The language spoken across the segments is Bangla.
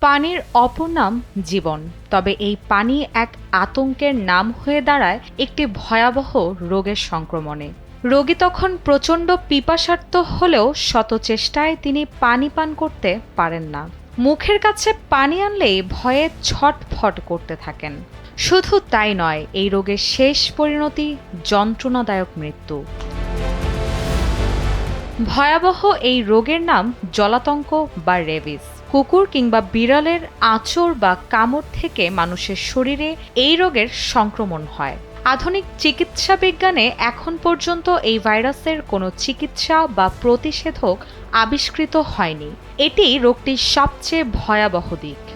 পানির অপর নাম জীবন। তবে এই পানি এক আতঙ্কের নাম হয়ে দাঁড়ায় একটি ভয়াবহ রোগের সংক্রমণে। রোগী তখন প্রচণ্ড পিপাসার্থ হলেও শত চেষ্টায় তিনি পানি পান করতে পারেন না। মুখের কাছে পানি আনলেই ভয়ে ছটফট করতে থাকেন। শুধু তাই নয়, এই রোগের শেষ পরিণতি যন্ত্রণাদায়ক মৃত্যু। ভয়াবহ এই রোগের নাম জলাতঙ্ক বা রেবিস। কুকুর কিংবা বিড়ালের আঁচড় বা কামড় থেকে মানুষের শরীরে এই রোগের সংক্রমণ হয়। আধুনিক চিকিৎসা বিজ্ঞানে এখন পর্যন্ত এই ভাইরাসের কোনো চিকিৎসা বা প্রতিষেধক আবিষ্কৃত হয়নি। এটি রোগটির সবচেয়ে ভয়াবহ দিক।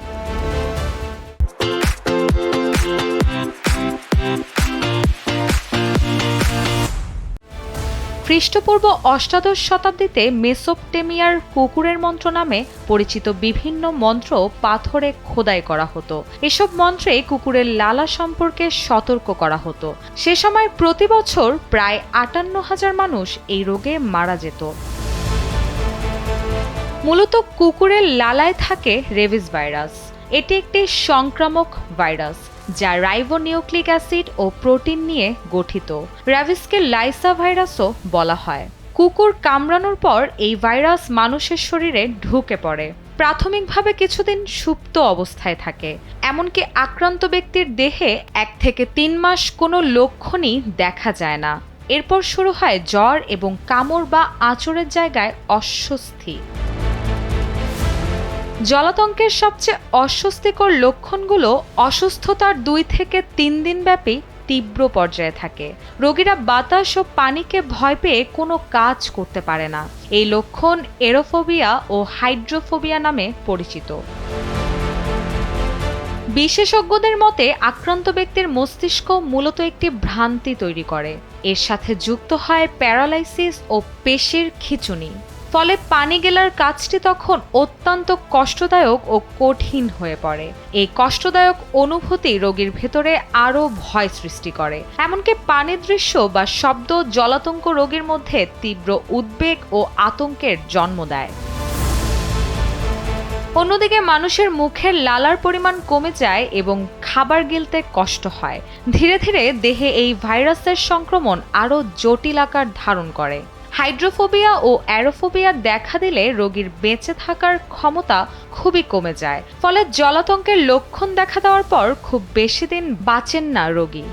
খ্রিস্টপূর্ব অষ্টাদশ শতাব্দীতে মেসোপটেমিয়ার কুকুরের মন্ত্র নামে পরিচিত বিভিন্ন মন্ত্র পাথরে খোদাই করা হতো। এসব মন্ত্রে কুকুরের লালা সম্পর্কে সতর্ক করা হতো। সে সময় প্রতি বছর প্রায় আটান্ন হাজার মানুষ এই রোগে মারা যেত। মূলত কুকুরের লালায় থাকে রেভিস ভাইরাস। এটি একটি সংক্রামক ভাইরাস। যা রাইবোনিউক্লিক অ্যাসিড ও প্রোটিন নিয়ে গঠিত। র্যাভিসকে লাইসা ভাইরাসও বলা হয়। কুকুর কামড়ানোর পর এই ভাইরাস মানুষের শরীরে ঢুকে পড়ে। প্রাথমিকভাবে কিছুদিন সুপ্ত অবস্থায় থাকে। এমনকি আক্রান্ত ব্যক্তির দেহে এক থেকে তিন মাস কোনো লক্ষণই দেখা যায় না। এরপর শুরু হয় জ্বর এবং কামড় বা আঁচড়ের জায়গায় অস্বস্তি। জলাতঙ্কের সবচেয়ে অস্বস্তিকর লক্ষণগুলো অসুস্থতার দুই থেকে তিন দিন ব্যাপী তীব্র পর্যায়ে থাকে। রোগীরা বাতাস ও পানিকে ভয় পেয়ে কোনো কাজ করতে পারে না। এই লক্ষণ এরোফোবিয়া ও হাইড্রোফোবিয়া নামে পরিচিত। বিশেষজ্ঞদের মতে, আক্রান্ত ব্যক্তির মস্তিষ্ক মূলত একটি ভ্রান্তি তৈরি করে। এর সাথে যুক্ত হয় প্যারালাইসিস ও পেশির খিচুনি। ফলে পানি গেলার কাজটি তখন অত্যন্ত কষ্টদায়ক ও কঠিন হয়ে পড়ে। এই কষ্টদায়ক অনুভূতি রোগীর ভেতরে আরও ভয় সৃষ্টি করে। এমনকি পানির দৃশ্য বা শব্দ জলাতঙ্ক রোগীর মধ্যে তীব্র উদ্বেগ ও আতঙ্কের জন্ম দেয়। অন্যদিকে মানুষের মুখের লালার পরিমাণ কমে যায় এবং খাবার গিলতে কষ্ট হয়। ধীরে ধীরে দেহে এই ভাইরাসের সংক্রমণ আরও জটিল আকার ধারণ করে। হাইড্রোফোবিয়া ও অ্যারোফোবিয়া দেখা দিলে রোগীর বেঁচে থাকার ক্ষমতা খুবই কমে যায়। ফলে জলাতঙ্কের লক্ষণ দেখা দেওয়ার পর খুব বেশি দিন বাঁচেন না রোগী।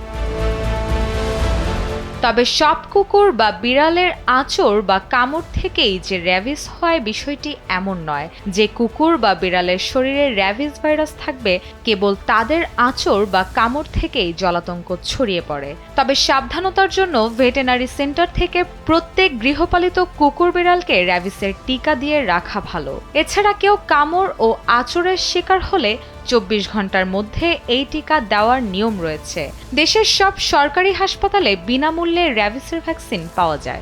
তবে সব কুকুর বা বিড়ালের আঁচড় বা কামড় থেকেই যে র্যাভিস হয় বিষয়টি এমন নয়। যে কুকুর বা বিড়ালের শরীরে র্যাভিস ভাইরাস থাকবে, কেবল তাদের আঁচড় বা কামড় থেকেই জলাতঙ্ক ছড়িয়ে পড়ে। তবে সাবধানতার জন্য ভেটেনারি সেন্টার থেকে প্রত্যেক গৃহপালিত কুকুর বিড়ালকে র্যাভিসের টিকা দিয়ে রাখা ভালো। এছাড়া কেউ কামড় ও আঁচড়ের শিকার হলে চব্বিশ ঘণ্টার মধ্যে এই টিকা দেওয়ার নিয়ম রয়েছে। দেশের সব সরকারি হাসপাতালে বিনামূল্যে র্যাভিসের ভ্যাকসিন পাওয়া যায়।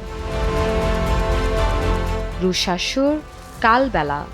রুশাসুর কালবেলা।